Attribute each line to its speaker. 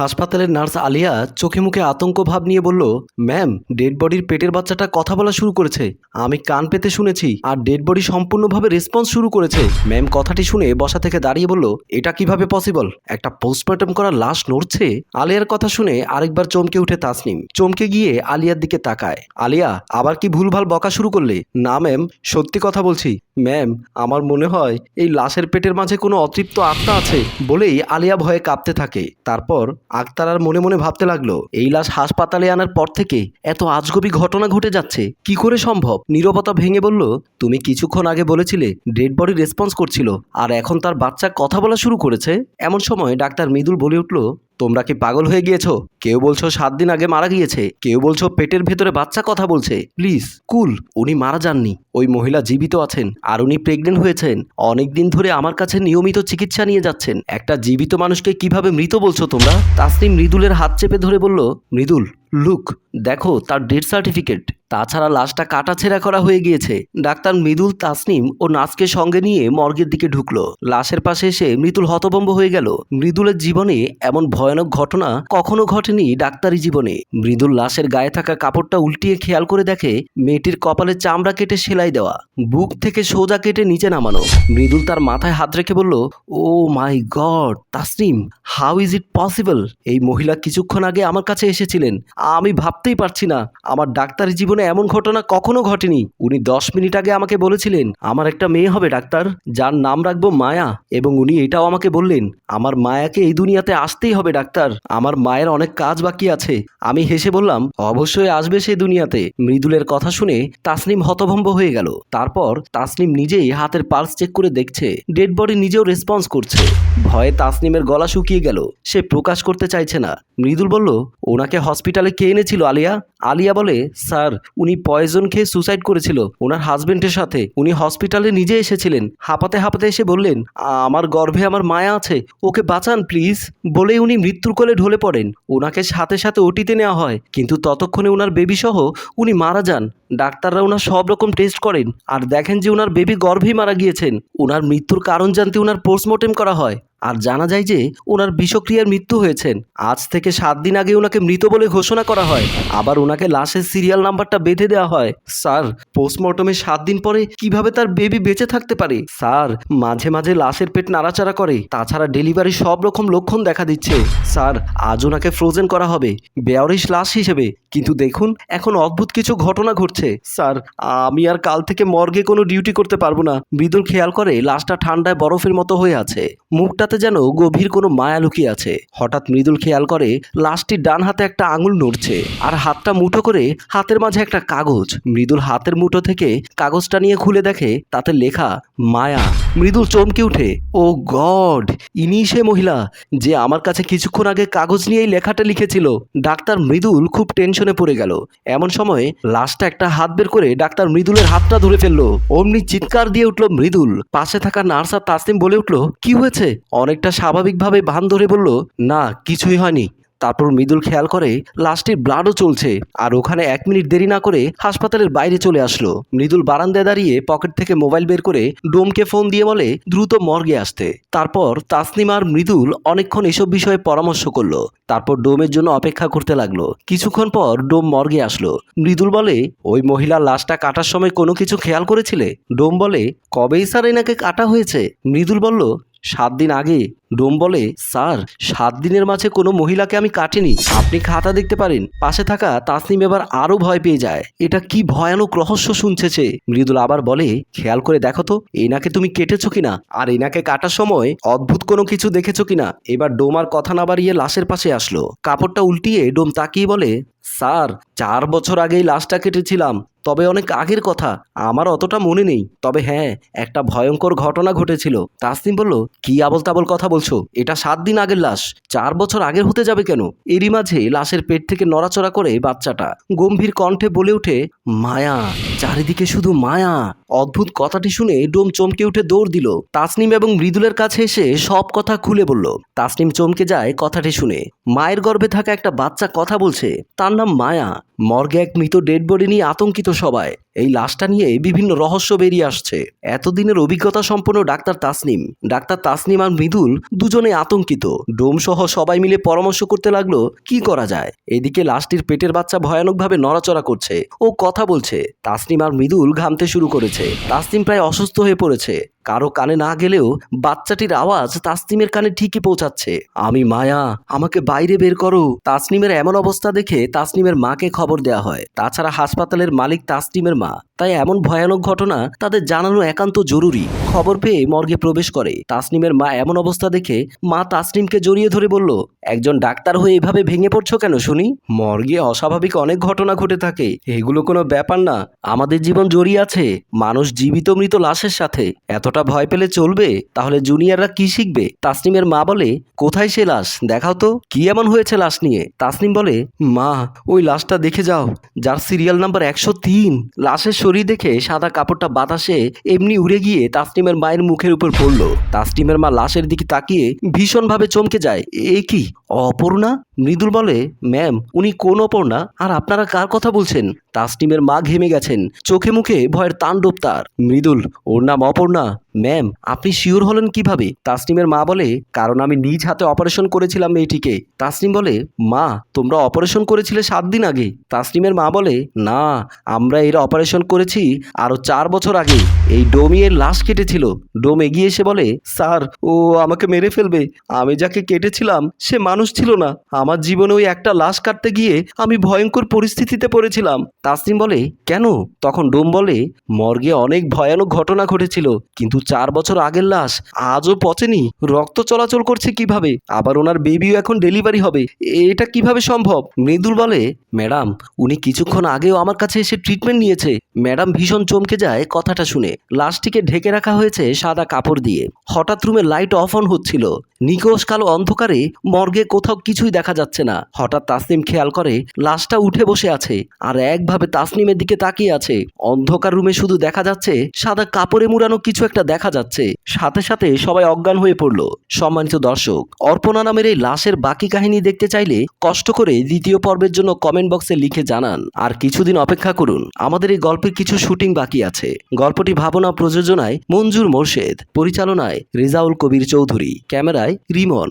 Speaker 1: হাসপাতালের নার্স আলিয়া চোখে মুখে আতঙ্ক ভাব নিয়ে বলল, ম্যাম, ডেড বডির পেটের বাচ্চাটা কথা বলা শুরু করেছে। আমি কান পেতে শুনেছি আর ডেড বডি সম্পূর্ণভাবে রেসপন্স শুরু করেছে। ম্যাম কথাটি শুনে বসা থেকে দাঁড়িয়ে বলল, এটা কীভাবে পসিবল? একটা পোস্টমর্টম করা লাশ নড়ছে? আলিয়ার কথা শুনে আরেকবার চমকে উঠে তাসনিম। চমকে গিয়ে আলিয়ার দিকে তাকায়। আলিয়া, আবার কি ভুলভাল বকা শুরু করলে? না, ম্যাম, সত্যি কথা বলছি। ম্যাম, আমার মনে হয় এই লাশের পেটের মাঝে কোনো অতৃপ্ত আত্মা আছে বলেই আলিয়া ভয়ে কাঁপতে থাকে। তারপর আক্তার আর মনে মনে ভাবতে লাগল, এই লাশ হাসপাতালে আনার পর থেকে এত আজগবি ঘটনা ঘটে যাচ্ছে, কি করে সম্ভব? নীরবতা ভেঙে বলল, তুমি কিছুক্ষণ আগে বলেছিলে ডেড বডি রেসপন্স করছিল, আর এখন তার বাচ্চা কথা বলা শুরু করেছে। এমন সময় ডাক্তার মৃদুল বলে উঠল তোমরা কি পাগল হয়ে গিয়েছো? কেউ বলছো সাত দিন আগে মারা গিয়েছে। কেউ বলছো পেটের ভেতরে বাচ্চা কথা বলছে। প্লিজ, কুল, উনি মারা যাননি। ওই মহিলা জীবিত আছেন, আর উনি প্রেগনেন্ট হয়েছেন। অনেক দিন ধরে আমার কাছে নিয়মিত চিকিৎসা নিয়ে যাচ্ছেন। একটা জীবিত মানুষকে কীভাবে মৃত বলছো তোমরা? তাসনিম মৃদুলের হাত চেপে ধরে বলল, মৃদুল লুক, দেখো, তার ডেথ সার্টিফিকেট। তাছাড়া লাশটা কাটাছেঁড়া করা হয়ে গিয়েছে। ডাক্তার মৃদুল তাসনিম ও নাচকে সঙ্গে নিয়ে মর্গের দিকে ঢুকলো। লাশের পাশে এসে মৃদুল হতভম্ব হয়ে গেল। মৃদুলের জীবনে এমন ভয়ানক ঘটনা কখনো ঘটেনি ডাক্তারি জীবনে। মৃদুল লাশের গায়ে থাকা কাপড়টা উল্টিয়ে খেয়াল করে দেখে মেয়েটির কপালে চামড়া কেটে সেলাই দেওয়া, বুক থেকে সোজা কেটে নিচে নামানো। মৃদুল তার মাথায় হাত রেখে বলল, ও my God, Tasnim, how is it possible? এই মহিলা কিছুক্ষণ আগে আমার কাছে এসেছিলেন। আমি ভাবতেই পারছি না, আমার ডাক্তারি জীবনে এমন ঘটনা কখনো ঘটেনি। উনি দশ মিনিট আগে আমাকে বলেছিলেন, আমার একটা মেয়ে হবে, ডাক্তার। যার নাম রাখব মায়া। এবং উনি এটাও আমাকে বললেন, আমার মায়াকে এই দুনিয়াতে আসতেই হবে, ডাক্তার। আমার মায়ের অনেক কাজ বাকি আছে। আমি হেসে বললাম, অবশ্যই আসবে সেই দুনিয়াতে। মৃদুলের কথা শুনে তাসনিম হতভম্ব হয়ে গেল। তারপর তাসনিম নিজেই হাতের পালস চেক করে দেখছে, ডেড বডি নিজেও রেসপন্স করছে। ভয়ে তাসনিমের গলা শুকিয়ে গেল, সে প্রকাশ করতে চাইছে না। মৃদুল বলল, ওনাকে হসপিটালে কে এনেছিল আলিয়া? আলিয়া বলে, স্যার, উনি পয়জন খেয়ে সুসাইড করেছিল। ওনার হাজবেন্ডের সাথে। উনি হসপিটালে নিজে এসেছিলেন। হাঁপাতে হাঁপাতে এসে বললেন, আমার গর্ভে আমার মায়া আছে। ওকে বাঁচান প্লিজ বলে উনি মৃত্যুর কোলে ঢলে পড়েন। ওনাকে সাথে সাথে ওটিতে নেওয়া হয়। কিন্তু ততক্ষণে ওনার বেবিসহ উনি মারা যান। ডাক্তাররা ওনার সব রকম টেস্ট করেন। আর দেখেন যে ওনার বেবি গর্ভেই মারা গিয়েছেন। ওনার মৃত্যুর কারণ জানতে ওনার পোস্টমর্টেম করা হয়। আর জানা যায় যে ওনার বিষক্রিয়ার মৃত্যু হয়েছেন। আজ থেকে সাত দিন আগে ওনাকে মৃত বলে ঘোষণা করা হয়। আবার ওনাকে লাশের সিরিয়াল নাম্বারটা বেঁধে দেওয়া হয়। স্যার পোস্টমর্টমে সাত দিন পরে কীভাবে তার বেবি বেঁচে থাকতে পারে? স্যার, মাঝে মাঝে লাশের পেট নাড়াচাড়া করে। তাছাড়া ডেলিভারি সব রকম লক্ষণ দেখা দিচ্ছে। স্যার, আজ ওনাকে ফ্রোজেন করা হবে। বেয়ারিশ লাশ হিসেবে। কিন্তু দেখুন, এখন অদ্ভুত কিছু ঘটনা ঘটছে। স্যার, আমি আর কাল থেকে মর্গে কোনো ডিউটি করতে পারব না। মৃদুল খেয়াল করে লাশটা ঠান্ডায় বরফের মতো হয়ে আছে। মুখটাতে যেন গভীর কোনো মায়া লুকিয়ে আছে। হঠাৎ মৃদুল খেয়াল করে লাশটির ডান হাতে একটা আঙুল নড়ছে আর হাতটা মুঠো করে হাতের মাঝে একটা কাগজ। মৃদুল হাতের মুঠো থেকে কাগজটা নিয়ে খুলে দেখে তাতে লেখা, মায়া। মৃদুল চমকে উঠে, ও গড, ইনি সে মহিলা যে আমার কাছে কিছুক্ষণ আগে কাগজ নিয়েই লেখাটা লিখেছিল। ডাক্তার মৃদুল খুব টেনশনে পড়ে গেল। এমন সময় লাশটা একটা হাত বের করে ডাক্তার মৃদুলের হাতটা ধরে ফেলল। অমনি চিৎকার দিয়ে উঠল মৃদুল। পাশে থাকা নার্স আর তাসলিম বলে উঠল, কি হয়েছে? অনেকটা স্বাভাবিকভাবে বান ধরে বলল, না, কিছুই হয়নি। তারপর মৃদুল খেয়াল করে লাশটির ব্লাডও চলছে আর ওখানে এক মিনিট দেরি না করে হাসপাতালের বাইরে চলে আসলো। মৃদুল বারান্দায় দাঁড়িয়ে পকেট থেকে মোবাইল বের করে ডোমকে ফোন দিয়ে বলে, দ্রুত মর্গে আসতে। তারপর তাসনিমার মৃদুল অনেকক্ষণ এসব বিষয়ে পরামর্শ করল। তারপর ডোমের জন্য অপেক্ষা করতে লাগল। কিছুক্ষণ পর ডোম মর্গে আসলো। মৃদুল বলে, ওই মহিলার লাশটা কাটার সময় কোনো কিছু খেয়াল করেছিলে? ডোম বলে, কবেই স্যার এনাকে কাটা হয়েছে? মৃদুল বলল সাত দিন আগে ডোম বলে, স্যার, সাত দিনের মাঝে কোনো মহিলাকে আমি কাটিনি। আপনি খাতা দেখতে পারেন। পাশে থাকা তাসনিম এবার আরও ভয় পেয়ে যায়। এটা কি ভয়ানক রহস্য শুনছেছে? মৃদুল আবার বলে, খেয়াল করে দেখো তো এনাকে তুমি কেটেছো কিনা? আর এনাকে কাটার সময় অদ্ভুত কোনো কিছু দেখেছ কিনা? এবার ডোম আর কথা না বাড়িয়ে লাশের পাশে আসলো। কাপড়টা উল্টিয়ে ডোম তাকিয়ে বলে স্যার, চার বছর আগেই লাশটা কেটেছিলাম। তবে অনেক আগের কথা। আমার অতটা মনে নেই। তবে হ্যাঁ একটা ভয়ঙ্কর ঘটনা ঘটেছিল। তাসনিম বলল, কি আবল তাবল কথা বলছো? এটা সাত দিন আগের লাশ। চার বছর আগের হতে যাবে কেন? এরই মাঝে লাশের পেট থেকে নড়াচড়া করে বাচ্চাটা গম্ভীর কণ্ঠে বলে ওঠে, মায়া, চারিদিকে শুধু মায়া। অদ্ভুত কথাটি শুনে ডোম চমকে উঠে দৌড় দিল। তাসনিম এবং মৃদুলের কাছে এসে সব কথা খুলে বলল। তাসনিম চমকে যায় কথাটি শুনে। মায়ের গর্ভে থাকা একটা বাচ্চা কথা বলছে। তার নাম মায়া, মর্গে এক মৃত ডেড বডি নিয়ে আতঙ্কিত সবাই। এই লাশটা নিয়ে বিভিন্ন রহস্য বেরিয়ে আসছে। এতদিনের অভিজ্ঞতা সম্পন্ন ডাক্তার তাসনিম। ডাক্তার তাসনিম আর মৃদুল দুজনে আতঙ্কিত। ডোম সহ সবাই মিলে পরামর্শ করতে লাগল, কি করা যায়? এদিকে লাশটির পেটের বাচ্চা ভয়ানকভাবে নড়াচড়া করছে। ও কথা বলছে। তাসনিম আর মৃদুল ঘামতে শুরু করেছে। তাসনিম প্রায় অসুস্থ হয়ে পড়েছে। কারও কানে না গেলেও বাচ্চাটির আওয়াজ তাসনিমের কানে ঠিকই পৌঁছাচ্ছে। আমি মায়া, আমাকে বাইরে বের করো। তাসনিমের এমন অবস্থা দেখে তাসনিমের মাকে খবর দেওয়া হয়। তাছাড়া হাসপাতালের মালিক তাসনিমের মা। তাই এমন ভয়ানক ঘটনা তাদের জানানো একান্ত জরুরি। খবর পেয়ে মর্গে প্রবেশ করে। তাসনিমের মা এমন অবস্থা দেখে মা তাসনিমকে জড়িয়ে ধরে বলল, একজন ডাক্তার হয়ে এভাবে ভেঙে পড়ছো কেন শুনি? মর্গে অস্বাভাবিক অনেক ঘটনা ঘটে থাকে। এগুলো কোনো ব্যাপার না। আমাদের জীবন জড়িয়ে আছে। মানুষ জীবিত মৃত লাশের সাথে। এতটা ভয় পেলে চলবে? তাহলে জুনিয়ররা কি শিখবে? তাসনিমের মা বলে, কোথায় সে লাশ? দেখাও তো, কি এমন হয়েছে লাশ নিয়ে? তাসনিম বলে, মা, ওই লাশটা দেখে যাও, যার সিরিয়াল নাম্বার একশো তিন। লাশের শরীর দেখে সাদা কাপড়টা বাতাসে এমনি উড়ে গিয়ে তাসনিমের মায়ের মুখের উপর পড়ল। তাসনিমের মা লাশের দিকে তাকিয়ে ভীষণভাবে চমকে যায়, এ কি? অপর্ণা, মৃদুল বলে, ম্যাম, উনি কোন অপর্ণা? আর আপনারা কার কথা বলছেন? তাসনিমের মা ঘেমে গেছেন। চোখে মুখে ভয়ের তাণ্ডব তার। মৃদুল, ওর নাম অপর্ণা। ম্যাম, আপনি শিওর হলেন কীভাবে? তাসনিমের মা বলে, কারণ আমি নিজ হাতে অপারেশন করেছিলাম মেয়েটিকে। তাসনিম বলে, মা, তোমরা অপারেশন করেছিলে সাত দিন আগে। তাসনিমের মা বলে, না, আমরা এর অপারেশন করেছি আরও চার বছর আগে। এই ডোমিয়ের লাশ কেটেছিল। ডোম এগিয়ে এসে বলে, স্যার, ও আমাকে মেরে ফেলবে। আমি যাকে কেটেছিলাম, সে মানুষ ছিল না। আমার জীবনে ওই একটা লাশ কাটতে গিয়ে আমি ভয়ঙ্কর পরিস্থিতিতে পড়েছিলাম। তাসনিম বলে, কেন? তখন ডোম বলে, মর্গে অনেক ভয়ানক ঘটনা ঘটেছিল, কিন্তু চার বছর আগের লাশ আজও পচেনি। রক্ত চলাচল করছে কীভাবে? আবার ওনার বেবিও এখন ডেলিভারি হবে। এটা কীভাবে সম্ভব? মৃদুল বলে, ম্যাডাম, উনি কিছুক্ষণ আগেও আমার কাছে এসে ট্রিটমেন্ট নিয়েছে। ম্যাডাম ভীষণ চমকে যায় কথাটা শুনে। লাশটিকে ঢেকে রাখা হয়েছে সাদা কাপড় দিয়ে। হঠাৎ রুমে লাইট অফ অন হচ্ছিল। নিকোষ কালো অন্ধকারে মর্গে কোথাও কিছুই দেখা যাচ্ছে না। হঠাৎ তাসনিম খেয়াল করে, লাশটা উঠে বসে আছে আর একভাবে তাসনিমের দিকে তাকিয়ে আছে। অন্ধকার রুমে শুধু দেখা যাচ্ছে সাদা কাপড়ে মুড়ানো কিছু একটা দেখা যাচ্ছে। সাথে সাথে সবাই অজ্ঞান হয়ে পড়ল। সম্মানিত দর্শক, অর্পণা নামের এই লাশের বাকি কাহিনী দেখতে চাইলে কষ্ট করে দ্বিতীয় পর্বের জন্য কমেন্ট বক্সে লিখে জানান। আর কিছুদিন অপেক্ষা করুন, আমাদের এই গল্পের কিছু শুটিং বাকি আছে। গল্পটি ভাবনা প্রযোজনায় মঞ্জুর মোর্শেদ, পরিচালনায় রেজাউল কবির চৌধুরী, ক্যামেরায় রিমন।